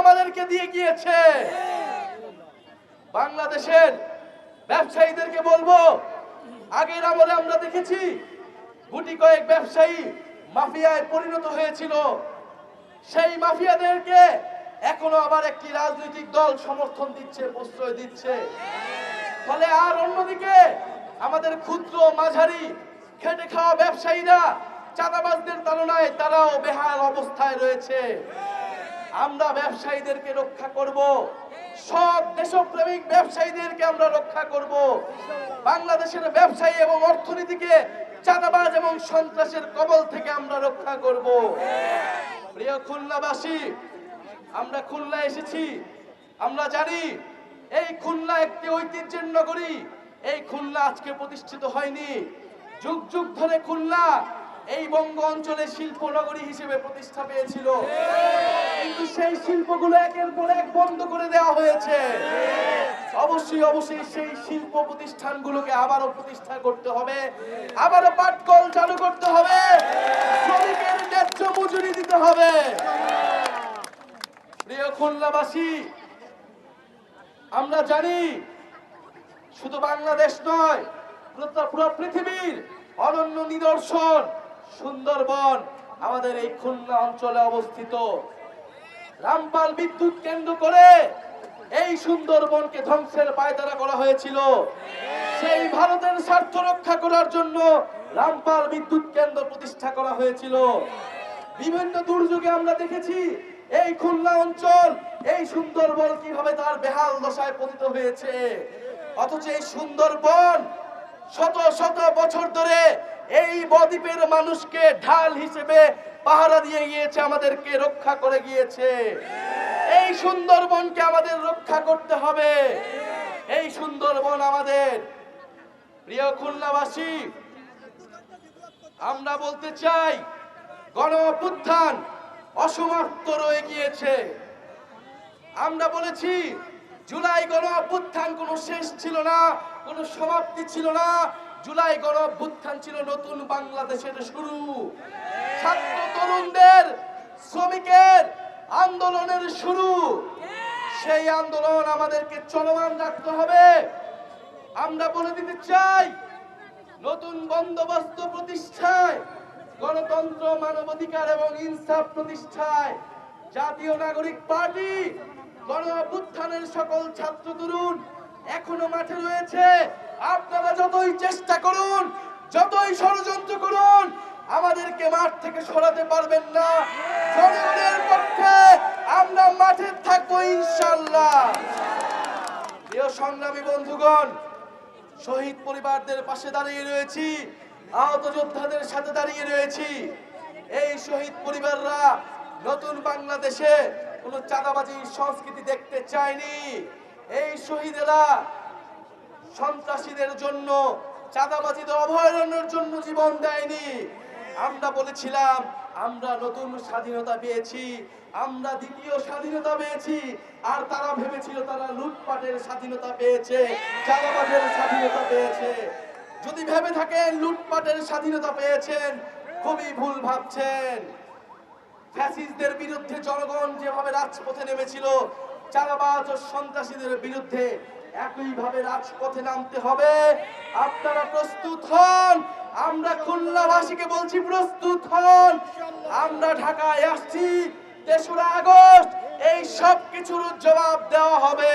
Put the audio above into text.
আমাদেরকে দিয়ে গিয়েছে। বাংলাদেশের ব্যবসায়ীদেরকে বলব, আগের আমলে আমরা দেখেছি, গুটি কয়েক ব্যবসায়ী মাফিয়ায় পরিণত হয়েছিল। সেই মাফিয়াদেরকে এখনও আবার একটি রাজনৈতিক দল সমর্থন দিচ্ছে, প্রশ্রয় দিচ্ছে। ফলে আর অন্যদিকে আমাদের ক্ষুদ্র মাঝারি খেটে খাওয়া ব্যবসায়ীরা চাঁদাবাজদের তুলনায় তারাও বেহাল অবস্থায় রয়েছে। আমরা ব্যবসায়ীদেরকে রক্ষা করব। সব দেশপ্রেমিক ব্যবসায়ীদেরকে আমরা রক্ষা করব। বাংলাদেশের ব্যবসায়ী এবং অর্থনীতিকে চাঁদাবাজ এবং সন্ত্রাসের কবল থেকে আমরা রক্ষা করব। প্রিয় খুলনাবাসী, আমরা খুলনা এসেছি। আমরা জানি এই খুলনা একটি ঐতিহ্যের নগরী। এই খুলনা আজকে প্রতিষ্ঠিত হয়নি। যুগ যুগ ধরে খুলনা এই বঙ্গ অঞ্চলে শিল্প নগরী হিসেবে প্রতিষ্ঠা পেয়েছিল। কিন্তু সেই শিল্পগুলো একের পর এক বন্ধ করে দেওয়া হয়েছে। অবশ্যই অবশ্যই সেই শিল্প প্রতিষ্ঠানগুলোকে আবারও প্রতিষ্ঠা করতে হবে। আবারও পাটকল চালু করতে হবে। শ্রমিকের ন্যায্য মজুরি দিতে হবে। প্রিয় খুলনাবাসী আমরা জানি শুধু বাংলাদেশ নয় পুরো পুরো পৃথিবীর অনন্য নিদর্শন সুন্দরবন, আমাদের এই খুলনা অঞ্চলে অবস্থিত। রামপাল বিদ্যুৎ কেন্দ্র করে এই সুন্দরবনকে ধ্বংসের পায়তারা করা হয়েছিল। সেই ভারতের স্বার্থ রক্ষা করার জন্য রামপাল বিদ্যুৎ কেন্দ্র প্রতিষ্ঠা করা হয়েছিল। বিভিন্ন দুর্যোগে আমরা দেখেছি এই খুলনা অঞ্চল এই সুন্দরবন কীভাবে তার বেহাল দশায় পতিত হয়েছে। অথচ এই সুন্দরবন শত শত বছর ধরে এই বদ্বীপের মানুষকে ঢাল হিসেবে পাহারা দিয়ে গিয়েছে, আমাদেরকে রক্ষা করে গিয়েছে। এই সুন্দরবনকে আমাদের রক্ষা করতে হবে। এই সুন্দরবন আমাদের। প্রিয় খুলনাবাসী, আমরা বলতে চাই গণ অভ্যুত্থান অসমাপ্ত রয়ে গিয়েছে। আমরা বলেছি, জুলাই গণ অভ্যুত্থান কোনো শেষ ছিল না, কোনো সমাপ্তি ছিল না। জুলাই গণ অভ্যুত্থান ছিল নতুন বাংলাদেশের শুরু। ছাত্র তরুণদের, শ্রমিকের আন্দোলনের শুরু। সেই আন্দোলন আমাদেরকে চলমান রাখতে হবে। আমরা বলে দিতে চাই, নতুন বন্দোবস্ত প্রতিষ্ঠায়, গণতন্ত্র, মানবাধিকার এবং ইনসাফ প্রতিষ্ঠায় জাতীয় নাগরিক পার্টি গণ সকল ছাত্র তরুণ এখনও মাঠে রয়েছে। আপনারা যতই চেষ্টা করুন, যতই ষড়যন্ত্র করুন, আমাদেরকে মাঠ থেকে সরাতে পারবেন না। জনগণের পক্ষে আমরা মাঠে থাকব ইনশাল্লাহ প্রিয় সংগ্রামী বন্ধুগণ, শহীদ পরিবারদের পাশে দাঁড়িয়ে রয়েছি, আহত যোদ্ধাদের সাথে দাঁড়িয়ে রয়েছি। এই শহীদ পরিবাররা নতুন বাংলাদেশে কোনো চাঁদাবাজি সংস্কৃতি দেখতে চায়নি। এই শহীদেরা সন্ত্রাসীদের জন্য চাঁদাবাজিদের অভয়ারণ্যের জন্য জীবন দেয়নি। আমরা বলেছিলাম, আমরা নতুন স্বাধীনতা পেয়েছি, আমরা দ্বিতীয় স্বাধীনতা পেয়েছি, আর তারা ভেবেছিল তারা লুটপাটের স্বাধীনতা পেয়েছে, চাঁদাবাজের স্বাধীনতা পেয়েছে। যদি ভেবে থাকেন, লুটপাটের স্বাধীনতা পেয়েছেন, খুবই ভুল ভাবছেন। ফ্যাসিস্টদের বিরুদ্ধে জনগণ যেভাবে রাজপথে নেমেছিল, চাঁদাবাজ ও সন্ত্রাসীদের বিরুদ্ধে একইভাবে রাজপথে নামতে হবে। আপনারা প্রস্তুত হন। আমরা খুলনাবাসীকে বলছি, প্রস্তুত হন। আমরা ঢাকায় আসছি, তেসরা আগস্ট, এই সব কিছুর জবাব দেওয়া হবে।